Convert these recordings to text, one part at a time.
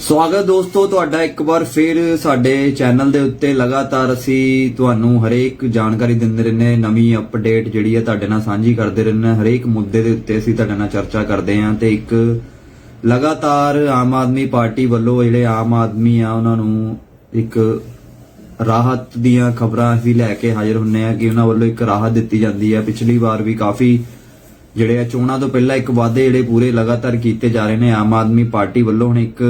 ਸਵਾਗਤ ਦੋਸਤੋ, ਤੁਹਾਡਾ ਇੱਕ ਵਾਰ ਫਿਰ ਸਾਡੇ ਚੈਨਲ ਦੇ ਉੱਤੇ। ਲਗਾਤਾਰ ਅਸੀਂ ਤੁਹਾਨੂੰ ਹਰੇਕ ਜਾਣਕਾਰੀ ਦਿੰਦੇ ਰਹਿੰਦੇ ਨਵੀਂ ਅਪਡੇਟ ਜਿਹੜੀ ਹੈ ਤੁਹਾਡੇ ਨਾਲ ਸਾਂਝੀ ਕਰਦੇ ਰਹਿੰਦੇ ਹਰੇਕ ਮੁੱਦੇ ਦੇ ਉੱਤੇ ਅਸੀਂ ਤੁਹਾਡੇ ਨਾਲ ਚਰਚਾ ਕਰਦੇ ਹਾਂ ਤੇ ਇੱਕ ਲਗਾਤਾਰ ਆਮ ਆਦਮੀ ਪਾਰਟੀ ਵੱਲੋਂ ਜਿਹੜੇ ਆਮ ਆਦਮੀ ਆ, ਉਹਨਾਂ ਨੂੰ ਇੱਕ ਰਾਹਤ ਦੀਆਂ ਖਬਰਾਂ ਅਸੀਂ ਲੈ ਕੇ ਹਾਜ਼ਰ ਹੁੰਨੇ ਆ ਕਿ ਉਹਨਾਂ ਵੱਲੋਂ ਇੱਕ ਰਾਹਤ ਦਿੱਤੀ ਜਾਂਦੀ ਹੈ। ਪਿਛਲੀ ਵਾਰ ਵੀ ਕਾਫੀ ਜਿਹੜੇ ਆ, ਚੋਣਾਂ ਤੋਂ ਪਹਿਲਾਂ ਇੱਕ ਵਾਅਦੇ ਜਿਹੜੇ ਪੂਰੇ ਲਗਾਤਾਰ ਕੀਤੇ ਜਾ ਰਹੇ ਨੇ। ਆਮ ਆਦਮੀ ਪਾਰਟੀ ਵੱਲੋਂ ਹੁਣ ਇੱਕ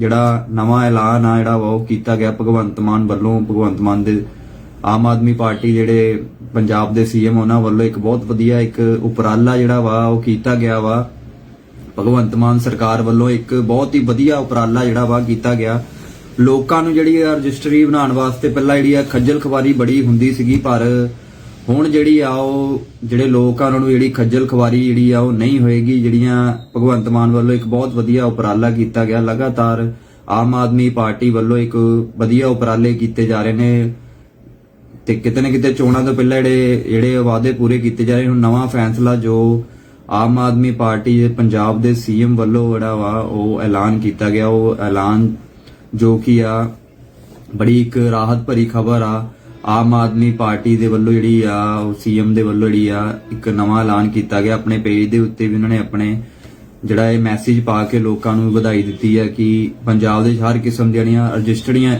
ਜਿਹੜਾ ਨਵਾਂ ਐਲਾਨ ਆ, ਜਿਹੜਾ ਵਾ ਉਹ ਕੀਤਾ ਗਿਆ ਭਗਵੰਤ ਮਾਨ ਵੱਲੋਂ, ਭਗਵੰਤ ਮਾਨ ਦੇ ਆਮ ਆਦਮੀ ਪਾਰਟੀ ਜਿਹੜੇ ਪੰਜਾਬ ਦੇ ਸੀਐਮ ਉਹਨਾਂ ਵੱਲੋਂ ਇੱਕ ਬਹੁਤ ਵਧੀਆ ਇੱਕ ਉਪਰਾਲਾ ਜਿਹੜਾ ਵਾ, ਉਹ ਕੀਤਾ ਗਿਆ ਵਾ। ਭਗਵੰਤ ਮਾਨ ਸਰਕਾਰ ਵੱਲੋਂ ਇੱਕ ਬਹੁਤ ਹੀ ਵਧੀਆ ਉਪਰਾਲਾ ਜਿਹੜਾ ਵਾ, ਕੀਤਾ ਗਿਆ। ਲੋਕਾਂ ਨੂੰ ਜਿਹੜੀ ਆ ਰਜਿਸਟਰੀ ਬਣਾਉਣ ਵਾਸਤੇ ਪਹਿਲਾਂ ਜਿਹੜੀ ਆ ਖੱਜਲ ਖਵਾਰੀ ਬੜੀ ਹੁੰਦੀ ਸੀਗੀ, ਪਰ ਹੁਣ ਜਿਹੜੀ ਆ ਉਹ ਜਿਹੜੇ ਲੋਕ ਆ, ਉਹਨਾਂ ਨੂੰ ਜਿਹੜੀ ਖੱਜਲ ਖਵਾਰੀ ਜਿਹੜੀ ਆ ਉਹ ਨਹੀਂ ਹੋਏਗੀ, ਜਿਹੜੀਆਂ ਭਗਵੰਤ ਮਾਨ ਵੱਲੋਂ ਇੱਕ ਬਹੁਤ ਵਧੀਆ ਉਪਰਾਲਾ ਕੀਤਾ ਗਿਆ, ਲਗਾਤਾਰ ਆਮ ਆਦਮੀ ਪਾਰਟੀ ਵੱਲੋਂ ਇੱਕ ਵਧੀਆ ਉਪਰਾਲੇ ਕੀਤੇ ਜਾ ਰਹੇ ਨੇ ਤੇ ਕਿਤੇ ਨਾ ਕਿਤੇ ਚੋਣਾਂ ਤੋਂ ਪਹਿਲਾਂ ਜਿਹੜੇ ਜਿਹੜੇ ਵਾਅਦੇ ਪੂਰੇ ਕੀਤੇ ਜਾ ਰਹੇ ਹੁਣ ਨਵਾਂ ਫੈਸਲਾ ਜੋ ਆਮ ਆਦਮੀ ਪਾਰਟੀ ਦੇ ਪੰਜਾਬ ਦੇ ਸੀਐਮ ਵੱਲੋਂ ਜਿਹੜਾ ਵਾ ਉਹ ਐਲਾਨ ਕੀਤਾ ਗਿਆ, ਉਹ ਐਲਾਨ ਜੋ ਕਿ ਆ ਬੜੀ ਇੱਕ ਰਾਹਤ ਭਰੀ ਖਬਰ ਆ। ਆਮ ਆਦਮੀ ਪਾਰਟੀ ਦੇ ਵੱਲੋਂ ਜਿਹੜੀ ਆ, ਉਹ ਸੀਐਮ ਦੇ ਵੱਲੋਂ ਜਿਹੜੀ ਆ, ਇੱਕ ਨਵਾਂ ਐਲਾਨ ਕੀਤਾ ਗਿਆ। ਆਪਣੇ ਪੇਜ ਦੇ ਉੱਤੇ ਵੀ ਉਹਨਾਂ ਨੇ ਆਪਣੇ ਜਿਹੜਾ ਇਹ ਮੈਸੇਜ ਪਾ ਕੇ ਲੋਕਾਂ ਨੂੰ ਵਧਾਈ ਦਿੱਤੀ ਹੈ ਕਿ ਪੰਜਾਬ ਦੇ ਹਰ ਕਿਸਮ ਦੀਆਂ ਜਿਹੜੀਆਂ ਰਜਿਸਟਰੀਆਂ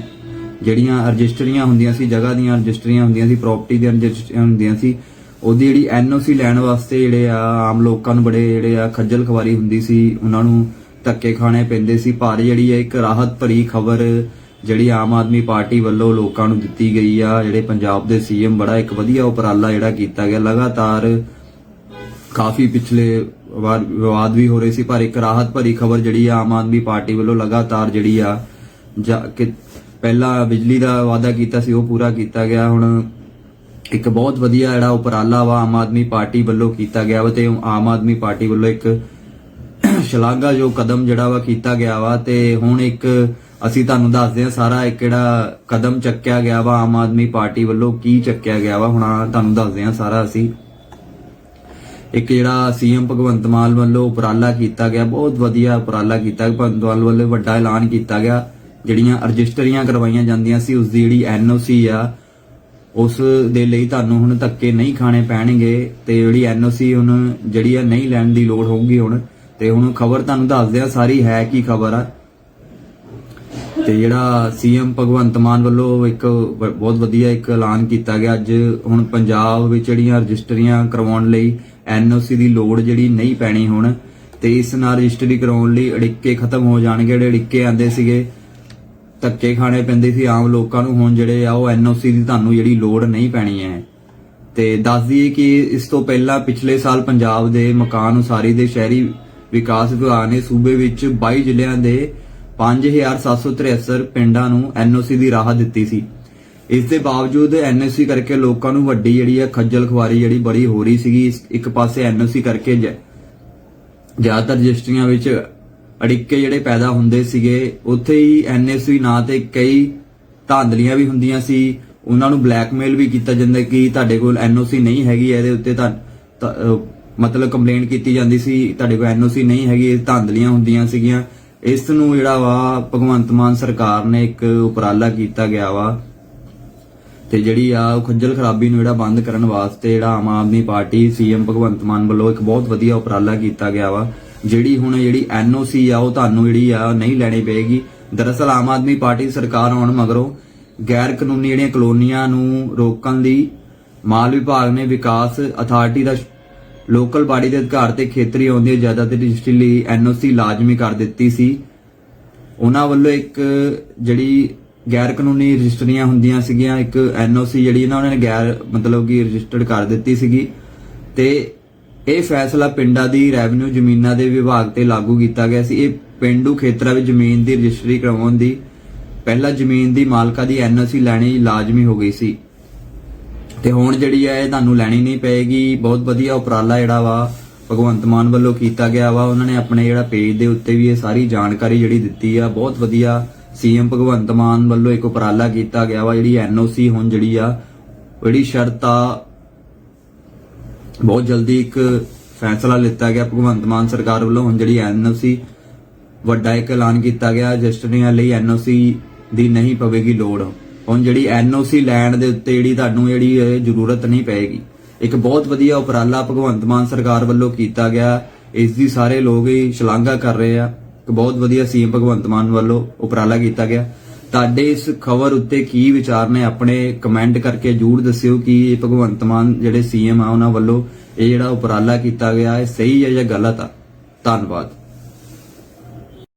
ਜਿਹੜੀਆਂ ਰਜਿਸਟਰੀਆਂ ਹੁੰਦੀਆਂ ਸੀ, ਜਗ੍ਹਾ ਦੀਆਂ ਰਜਿਸਟਰੀਆਂ ਹੁੰਦੀਆਂ ਸੀ ਪ੍ਰਾਪਰਟੀ ਦੀਆਂ ਰਜਿਸਟਰੀਆਂ ਹੁੰਦੀਆਂ ਸੀ, ਉਹਦੀ ਜਿਹੜੀ ਐਨਓਸੀ ਲੈਣ ਵਾਸਤੇ ਜਿਹੜੇ ਆ, ਆਮ ਲੋਕਾਂ ਨੂੰ ਬੜੇ ਜਿਹੜੇ ਆ, ਖੱਜਲ ਖਵਾਰੀ ਹੁੰਦੀ ਸੀ। ਉਹਨਾਂ ਨੂੰ ਧੱਕੇ ਖਾਣੇ ਪੈਂਦੇ ਸੀ। ਪਰ ਜਿਹੜੀ ਹੈ ਇੱਕ ਰਾਹਤ ਭਰੀ ਖਬਰ ਜਿਹੜੀ ਆਮ ਆਦਮੀ ਪਾਰਟੀ ਵੱਲੋਂ ਲੋਕਾਂ ਨੂੰ ਦਿੱਤੀ ਗਈ ਆ, ਜਿਹੜੇ ਪੰਜਾਬ ਦੇ ਸੀਐਮ ਬੜਾ ਇੱਕ ਵਧੀਆ ਉਪਰਾਲਾ ਜਿਹੜਾ ਕੀਤਾ ਗਿਆ। ਲਗਾਤਾਰ ਕਾਫੀ ਪਿਛਲੇ ਵਾਰ ਵਿਵਾਦ ਵੀ ਹੋ ਰਹੇ ਸੀ, ਪਰ ਇੱਕ ਰਾਹਤ ਭਰੀ ਖਬਰ ਜਿਹੜੀ ਆ ਆਮ ਆਦਮੀ ਪਾਰਟੀ ਵੱਲੋਂ ਲਗਾਤਾਰ ਜਿਹੜੀ ਆ ਕਿ ਪਹਿਲਾਂ ਬਿਜਲੀ ਦਾ ਵਾਅਦਾ ਕੀਤਾ ਸੀ, ਉਹ ਪੂਰਾ ਕੀਤਾ ਗਿਆ। ਹੁਣ ਇੱਕ ਬਹੁਤ ਵਧੀਆ ਜਿਹੜਾ ਉਪਰਾਲਾ ਵਾ ਆਮ ਆਦਮੀ ਪਾਰਟੀ ਵੱਲੋਂ ਕੀਤਾ ਗਿਆ ਵਾ ਤੇ ਆਮ ਆਦਮੀ ਪਾਰਟੀ ਵੱਲੋਂ ਇੱਕ ਸ਼ਲਾਘਾਯੋਗ ਕਦਮ ਜਿਹੜਾ ਵਾ ਕੀਤਾ ਗਿਆ ਵਾ ਤੇ ਹੁਣ ਇੱਕ ਅਸੀਂ ਤੁਹਾਨੂੰ ਦੱਸਦੇ ਹਾਂ ਸਾਰਾ ਇੱਕ ਜਿਹੜਾ ਕਦਮ ਚੱਕਿਆ ਗਿਆ ਵਾ, ਆਮ ਆਦਮੀ ਪਾਰਟੀ ਵੱਲੋਂ ਕੀ ਚੱਕਿਆ ਗਿਆ ਵਾ, ਹੁਣ ਤੁਹਾਨੂੰ ਦੱਸਦੇ ਹਾਂ ਸਾਰਾ ਅਸੀਂ। ਇੱਕ ਜਿਹੜਾ ਸੀਐਮ ਭਗਵੰਤ ਮਾਨ ਵੱਲੋਂ ਉਪਰਾਲਾ ਕੀਤਾ ਗਿਆ, ਬਹੁਤ ਵਧੀਆ ਉਪਰਾਲਾ ਕੀਤਾ ਭਗਵੰਤ ਮਾਨ ਵੱਲੋਂ ਵੱਡਾ ਐਲਾਨ ਕੀਤਾ ਗਿਆ, ਜਿਹੜੀਆਂ ਰਜਿਸਟਰੀਆਂ ਕਰਵਾਈਆਂ ਜਾਂਦੀਆਂ ਸੀ, ਉਸ ਦੀ ਜਿਹੜੀ ਐਨਓਸੀ ਆ, ਉਸ ਦੇ ਲਈ ਤੁਹਾਨੂੰ ਹੁਣ ਧੱਕੇ ਨਹੀਂ ਖਾਣੇ ਪੈਣਗੇ, ਤੇ ਜਿਹੜੀ ਐਨਓਸੀ ਹੁਣ ਜਿਹੜੀ ਆ, ਨਹੀਂ ਲੈਣ ਦੀ ਲੋੜ ਹੋਊਗੀ ਹੁਣ, ਤੇ ਹੁਣ ਖਬਰ ਤੁਹਾਨੂੰ ਦੱਸਦੇ ਆ ਸਾਰੀ ਹੈ ਕੀ ਖਬਰ ਆ। ਤੇ ਜਿਹੜਾ ਸੀਐਮ ਭਗਵੰਤ ਮਾਨ ਵੱਲੋਂ ਇੱਕ ਬ- ਬਹੁਤ ਵਧੀਆ ਇੱਕ ਐਲਾਨ ਕੀਤਾ ਗਿਆ। ਅੱਜ ਹੁਣ ਪੰਜਾਬ ਵਿੱਚ ਜਿਹੜੀਆਂ ਰਜਿਸਟਰੀਆਂ ਕਰਵਾਉਣ ਲਈ ਐਨਓਸੀ ਦੀ ਲੋੜ ਜਿਹੜੀ ਨਹੀਂ ਪੈਣੀ ਹੁਣ, ਤੇ ਇਸ ਨਾਲ ਰਜਿਸਟਰੀ ਕਰਾਉਣ ਲਈ ਅੜਿੱਕੇ ਖਤਮ ਹੋ ਜਾਣਗੇ। ਜਿਹੜੇ ਅੜਿੱਕੇ ਆਂਦੇ ਸੀਗੇ, ਧੱਕੇ ਖਾਣੇ ਪੈਂਦੇ ਸੀ ਆਮ ਲੋਕਾਂ ਨੂੰ। ਹੁਣ ਜਿਹੜੇ ਆ, ਉਹ ਐਨਓਸੀ ਦੀ ਤੁਹਾਨੂੰ ਜਿਹੜੀ ਲੋੜ ਨਹੀਂ ਪੈਣੀ ਹੈ। ਤੇ ਦੱਸ ਦਈਏ ਕਿ ਇਸ ਤੋਂ ਪਹਿਲਾਂ ਪਿਛਲੇ ਸਾਲ ਪੰਜਾਬ ਦੇ ਮਕਾਨ ਉਸਾਰੀ ਦੇ ਸ਼ਹਿਰੀ ਵਿਕਾਸ ਵਿਭਾਗ ਨੇ ਸੂਬੇ ਵਿੱਚ 22 ਜ਼ਿਲ੍ਹਿਆਂ ਦੇ 5773 ਪਿੰਡਾਂ ਨੂੰ ਐਨਓਸੀ ਦੀ ਰਾਹਤ ਦਿੱਤੀ ਸੀ। ਇਸ ਦੇ ਬਾਵਜੂਦ ਐਨਓਸੀ ਕਰਕੇ ਲੋਕਾਂ ਨੂੰ ਵੱਡੀ ਜਿਹੜੀ ਹੈ ਖੱਜਲ ਖੁਆਰੀ ਜਿਹੜੀ ਬੜੀ ਹੋ ਰਹੀ ਸੀਗੀ ਇੱਕ ਪਾਸੇ ਐਨਓਸੀ ਕਰਕੇ ਜ਼ਿਆਦਾਤਰ ਰਜਿਸਟਰੀਆਂ ਵਿੱਚ ਅੜਿੱਕੇ ਜਿਹੜੇ ਪੈਦਾ ਹੁੰਦੇ ਸੀਗੇ, ਉੱਥੇ ਹੀ ਐਨਐਸਸੀ ਨਾਂ ਤੇ ਕਈ ਧਾਂਦਲੀਆਂ ਵੀ ਹੁੰਦੀਆਂ ਸੀ। ਉਹਨਾਂ ਨੂੰ ਬਲੈਕਮੇਲ ਵੀ ਕੀਤਾ ਜਾਂਦਾ ਕਿ ਤੁਹਾਡੇ ਕੋਲ ਐਨਓਸੀ ਨਹੀਂ ਹੈਗੀ, ਇਹਦੇ ਉੱਤੇ ਤਾਂ ਮਤਲਬ ਕੰਪਲੇਂਟ ਕੀਤੀ ਜਾਂਦੀ ਸੀ, ਤੁਹਾਡੇ ਕੋਲ ਐਨਓਸੀ ਨਹੀਂ ਹੈਗੀ, ਇਹ ਧਾਂਦਲੀਆਂ ਹੁੰਦੀਆਂ ਸੀਗੀਆਂ। ਇਸ ਨੂੰ ਜਿਹੜਾ ਵਾ ਭਗਵੰਤ ਮਾਨ ਸਰਕਾਰ ਨੇ ਇੱਕ ਉਪਰਾਲਾ ਕੀਤਾ ਗਿਆ ਵਾ ਤੇ ਜਿਹੜੀ ਆ ਖੱਜਲ ਖਰਾਬੀ ਨੂੰ ਜਿਹੜਾ ਬੰਦ ਕਰਨ ਵਾਸਤੇ ਜਿਹੜਾ ਆਮ ਆਦਮੀ ਪਾਰਟੀ ਸੀਐਮ ਭਗਵੰਤ ਮਾਨ ਵੱਲੋਂ ਇੱਕ ਬਹੁਤ ਵਧੀਆ ਉਪਰਾਲਾ ਕੀਤਾ ਗਿਆ ਵਾ, ਜਿਹੜੀ ਹੁਣ ਜਿਹੜੀ ਐਨਓਸੀ ਆ ਉਹ ਤੁਹਾਨੂੰ ਜਿਹੜੀ ਆ ਨਹੀਂ ਲੈਣੀ ਪਏਗੀ। ਦਰਅਸਲ ਆਮ ਆਦਮੀ ਪਾਰਟੀ ਸਰਕਾਰ ਆਉਣ ਮਗਰੋਂ ਗੈਰ ਕਾਨੂੰਨੀ ਜਿਹੜੀਆਂ ਕਲੋਨੀਆਂ ਨੂੰ ਰੋਕਣ ਲਈ ਮਾਲ ਵਿਭਾਗ ਨੇ ਵਿਕਾਸ ਅਥਾਰਟੀ ਦਾ ਲੋਕਲ ਬਾਡੀ ਦੇ ਅਧਿਕਾਰ ਤੇ ਖੇਤਰੀ ਆਉਂਦੀ ਜ਼ਿਆਦਾ ਤੇ ਰਜਿਸਟਰੀ ਲਈ ਐਨਓਸੀ ਲਾਜ਼ਮੀ ਕਰ ਦਿੱਤੀ ਸੀ। ਉਹਨਾਂ ਵੱਲੋਂ ਇੱਕ ਜਿਹੜੀ ਗੈਰ ਕਾਨੂੰਨੀ ਰਜਿਸਟਰੀਆਂ ਹੁੰਦੀਆਂ ਸੀਗੀਆਂ, ਇੱਕ ਐਨਓਸੀ ਜਿਹੜੀ ਨਾ ਉਹਨਾਂ ਨੇ ਗੈਰ ਮਤਲਬ ਕਿ ਰਜਿਸਟਰਡ ਕਰ ਦਿੱਤੀ ਸੀਗੀ ਤੇ ਇਹ ਫੈਸਲਾ ਪਿੰਡਾਂ ਦੀ ਰੈਵਨਿਊ ਜ਼ਮੀਨਾਂ ਦੇ ਵਿਭਾਗ ਤੇ ਲਾਗੂ ਕੀਤਾ ਗਿਆ ਸੀ। ਇਹ ਪਿੰਡੂ ਖੇਤਰਾਂ ਵਿੱਚ ਜ਼ਮੀਨ ਦੀ ਰਜਿਸਟਰੀ ਕਰਵਾਉਣ ਦੀ, ਪਹਿਲਾਂ ਜ਼ਮੀਨ ਦੀ ਮਾਲਕਾ ਦੀ ਐਨਓਸੀ ਲੈਣੀ ਲਾਜ਼ਮੀ ਹੋ ਗਈ ਸੀ। ਤੇ ਹੁਣ ਜਿਹੜੀ ਹੈ ਇਹ ਤੁਹਾਨੂੰ ਲੈਣੀ ਨਹੀਂ ਪਏਗੀ। ਬਹੁਤ ਵਧੀਆ ਉਪਰਾਲਾ ਜਿਹੜਾ ਵਾ, ਭਗਵੰਤ ਮਾਨ ਵੱਲੋਂ ਕੀਤਾ ਗਿਆ ਵਾ। ਉਹਨਾਂ ਨੇ ਆਪਣੇ ਜਿਹੜਾ ਪੇਜ ਦੇ ਉੱਤੇ ਵੀ ਇਹ ਸਾਰੀ ਜਾਣਕਾਰੀ ਜਿਹੜੀ ਦਿੱਤੀ ਆ। ਬਹੁਤ ਵਧੀਆ ਸੀਐਮ ਭਗਵੰਤ ਮਾਨ ਵੱਲੋਂ ਇੱਕ ਉਪਰਾਲਾ ਕੀਤਾ ਗਿਆ ਵਾ, ਜਿਹੜੀ ਐਨਓਸੀ ਹੁਣ ਜਿਹੜੀ ਆ ਉਹ ਜਿਹੜੀ ਸ਼ਰਤ ਆ, ਬਹੁਤ ਜਲਦੀ ਇੱਕ ਫੈਸਲਾ ਲਿੱਤਾ ਗਿਆ। ਭਗਵੰਤ ਮਾਨ ਸਰਕਾਰ ਵੱਲੋਂ ਹੁਣ ਜਿਹੜੀ ਐਨਓਸੀ ਵੱਡਾ ਇੱਕ ਐਲਾਨ ਕੀਤਾ ਗਿਆ। ਰਜਿਸਟਰੀਆਂ ਲਈ ਐਨਓਸੀ ਦੀ ਨਹੀਂ ਪਵੇਗੀ ਲੋੜ। ਹੁਣ ਜਿਹੜੀ ਐਨਓਸੀ ਲੈਣ ਦੇ ਉੱਤੇ ਜਿਹੜੀ ਤੁਹਾਨੂੰ ਜਿਹੜੀ ਜ਼ਰੂਰਤ ਨਹੀਂ ਪਏਗੀ। ਇੱਕ ਬਹੁਤ ਵਧੀਆ ਉਪਰਾਲਾ ਭਗਵੰਤ ਮਾਨ ਸਰਕਾਰ ਵੱਲੋਂ ਕੀਤਾ ਗਿਆ। ਇਸ ਦੀ ਸਾਰੇ ਲੋਕ ਹੀ ਸ਼ਲਾਘਾ ਕਰ ਰਹੇ ਆ। ਇੱਕ ਬਹੁਤ ਵਧੀਆ ਸੀਐਮ ਭਗਵੰਤ ਮਾਨ ਵੱਲੋਂ ਉਪਰਾਲਾ ਕੀਤਾ ਗਿਆ। ਤੁਹਾਡੇ ਇਸ ਖਬਰ ਉੱਤੇ ਕੀ ਵਿਚਾਰ ਨੇ? ਆਪਣੇ ਕਮੈਂਟ ਕਰਕੇ ਜਰੂਰ ਦੱਸਿਓ ਕਿ ਇਹ ਭਗਵੰਤ ਮਾਨ ਜਿਹੜੇ ਸੀਐਮ ਆ, ਉਹਨਾਂ ਵੱਲੋਂ ਇਹ ਜਿਹੜਾ ਉਪਰਾਲਾ ਕੀਤਾ ਗਿਆ ਹੈ ਸਹੀ ਹੈ ਜਾਂ ਗਲਤ ਆ? ਧੰਨਵਾਦ।